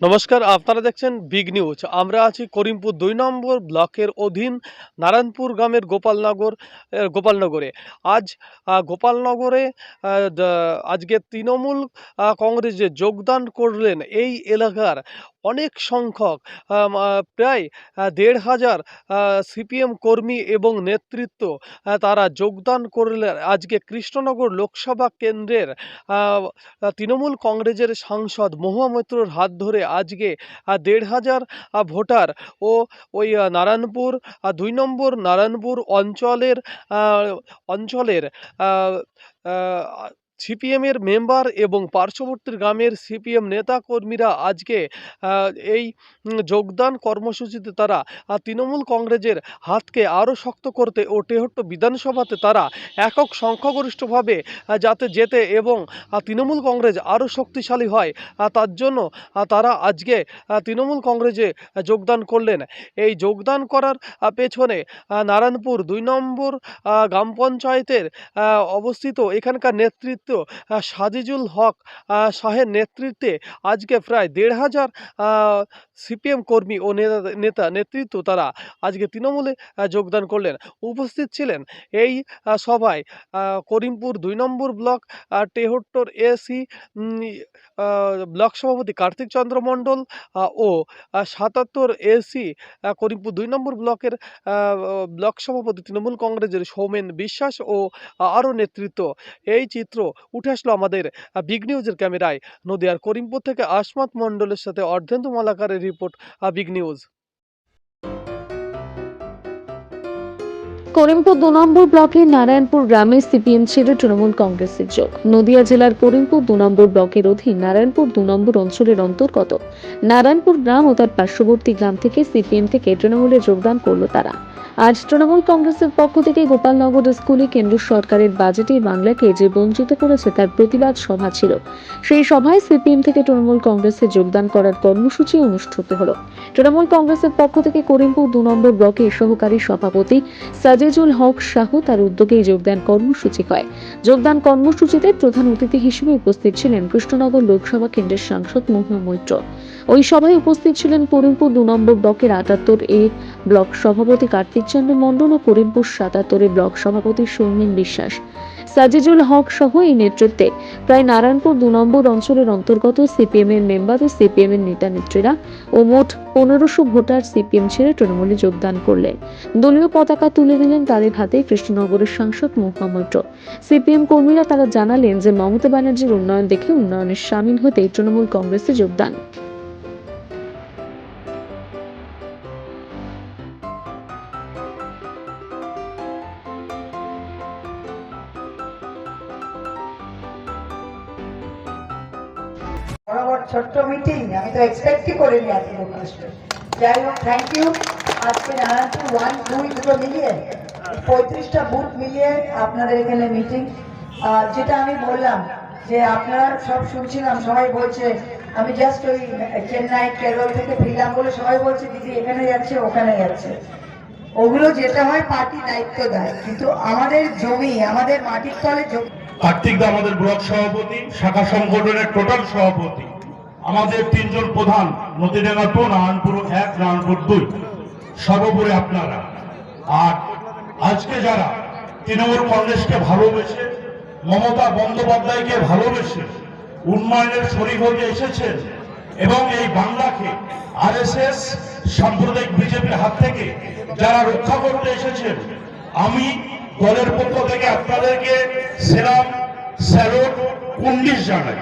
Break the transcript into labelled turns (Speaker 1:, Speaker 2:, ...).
Speaker 1: নমস্কার, আপনারা দেখছেন বিগ নিউজ আমরা আছি করিমপুর দুই নম্বর ব্লকের অধীন নারায়ণপুর গ্রামের গোপালনগর গোপালনগরে। আজ গোপালনগরে আজকে তৃণমূল কংগ্রেসে যোগদান করলেন এই এলাকার অনেক সংখ্যক প্রায় দেড় হাজার সিপিএম কর্মী এবং নেতৃত্ব তারা যোগদান করলেন। আজকে কৃষ্ণনগর লোকসভা কেন্দ্রের তৃণমূল কংগ্রেসের সাংসদ মহুয়া মৈত্রর হাত ধরে আজকে দেড় হাজার ভোটার ও ওই নারায়ণপুর দুই নম্বর নারায়ণপুর অঞ্চলের অঞ্চলের সিপিএমের মেম্বার এবং পার্শ্ববর্তী গ্রামের সিপিএম নেতা কর্মীরা আজকে এই যোগদান কর্মসূচিতে তারা তৃণমূল কংগ্রেসের হাতকে আরও শক্ত করতে ও টেহট্ট বিধানসভাতে তারা একক সংখ্যাগরিষ্ঠভাবে যাতে যেতে এবং তৃণমূল কংগ্রেস আরও শক্তিশালী হয় তার জন্য তারা আজকে তৃণমূল কংগ্রেসে যোগদান করলেন। এই যোগদান করার পেছনে নারায়ণপুর দুই নম্বর গ্রাম পঞ্চায়েতের অবস্থিত এখানকার নেতৃত্ব আহ, সাজিজুল হক শাহের নেতৃত্বে আজকে প্রায় দেড় হাজার সিপিএম কর্মী ও নেতা নেতা নেতৃত্ব তারা আজকে তৃণমূলে যোগদান করলেন। উপস্থিত ছিলেন এই সভায় করিমপুর দুই নম্বর ব্লক টেহট্টর এসি ব্লক সভাপতি কার্তিক চন্দ্র মণ্ডল ও সাতাত্তর এসি করিমপুর দুই নম্বর ব্লকের ব্লক সভাপতি তৃণমূল কংগ্রেসের সৌমেন বিশ্বাস ও আরও নেতৃত্ব। এই চিত্র উঠে আসলো আমাদের বিগ নিউজের ক্যামেরায়। নদিয়ার করিমপুর থেকে আসমাত মণ্ডলের সাথে অর্ধেন্দু মালাকারের রিপোর্ট বিগ নিউজ
Speaker 2: করিমপুর দু নম্বর ব্লকের নারায়ণপুর গ্রামে সিপিএম ছেড়ে তৃণমূল কংগ্রেসের যোগ। নদিয়া জেলার করিমপুর দু নম্বর ব্লকের অধীন নারায়ণপুর দু নম্বর অঞ্চলের অন্তর্গত। নারায়ণপুর গ্রাম ও তার পার্শ্ববর্তী গ্রাম থেকে সিপিএম থেকে তৃণমূলে যোগদান করল তারা। আজ তৃণমূল কংগ্রেসের পক্ষ থেকে গোপালনগর স্কুলে কেন্দ্র সরকারের বাজেটে বাংলাকে যে বঞ্চিত করেছে তার প্রতিবাদ সভা ছিল। সেই সভায় সিপিএম থেকে তৃণমূল কংগ্রেসে যোগদান করার কর্মসূচি অনুষ্ঠিত হল। তৃণমূল কংগ্রেসের পক্ষ থেকে করিমপুর দু নম্বর ব্লকের সহকারী সভাপতি সাজেজুল হক শাহ তার উদ্যোগে যোগদান কর্মসূচি হয়। যোগদান কর্মসূচিতে প্রধান অতিথি হিসেবে উপস্থিত ছিলেন কৃষ্ণনগর লোকসভা কেন্দ্রের সাংসদ মহুয়া মৈত্র। ওই সভায় উপস্থিত ছিলেন করিমপুর দু নম্বর ব্লকের আটাত্তর এ ব্লক সভাপতি কার্তিক চন্দ্র মণ্ডল ও করিমপুর সাতাত্তরে ব্লক সভাপতি সৌমিন বিশ্বাস। সাজিজুল হক সহ এই নেতৃত্বে প্রায় নারায়ণপুর দু নম্বর অঞ্চলের অন্তর্গত সিপিএম এর মেম্বার ও সিপিএম এর নেতা নেত্রীরা ও মোট পনেরোশো ভোটার সিপিএম ছেড়ে তৃণমূলে যোগদান করলেন। দলীয় পতাকা তুলে দিলেন তাদের হাতে কৃষ্ণনগরের সাংসদ মহুয়া সিপিএম কর্মীরা তারা জানালেন যে মমতা ব্যানার্জির উন্নয়ন দেখে উন্নয়নের সামিল হতে তৃণমূল কংগ্রেসে যোগদান।
Speaker 3: ছোট্ট মিটিং আমি তো এক্সপেক্টই করিনি এত যাই হোক থ্যাংক ইউ আজকে নারায়ণপুর ওয়ান দুই দুটো মিলিয়ে পঁয়ত্রিশটা বুথ মিলিয়ে আপনাদের এখানে মিটিং যেটা আমি বললাম যে আপনারা সব শুনছিলাম, সবাই বলছে, আমি জাস্ট ওই চেন্নাই কেরল থেকে ফিরলাম বলে সবাই বলছে, দিদি, এখানে যাচ্ছে, ওখানে যাচ্ছে। ওগুলো যেটা হয় পার্টি দায়িত্ব দেয়, কিন্তু আমাদের জমি, আমাদের মাটির তলে জমি।
Speaker 4: কার্তিক দা আমাদের ব্লক সভাপতি, শাখা সংগঠনের টোটাল সভাপতি। আমাদের তিনজন প্রধান নদীডাঙ্গা টু নারায়ণপুর এক, নারায়ণপুর দুই। সর্বোপরি আপনারা। আর আজকে যারা তৃণমূল কংগ্রেসকে ভালোবেসে, মমতা বন্দ্যোপাধ্যায়কে ভালোবেসে উন্নয়নের শরীর হতে এসেছেন এবং এই বাংলাকে আরএসএস, সাম্প্রদায়িক বিজেপির হাত থেকে যারা রক্ষা করতে এসেছেন, আমি দলের পক্ষ থেকে আপনাদেরকে সেরাম, স্যালুট কুন্ডিস জানাই।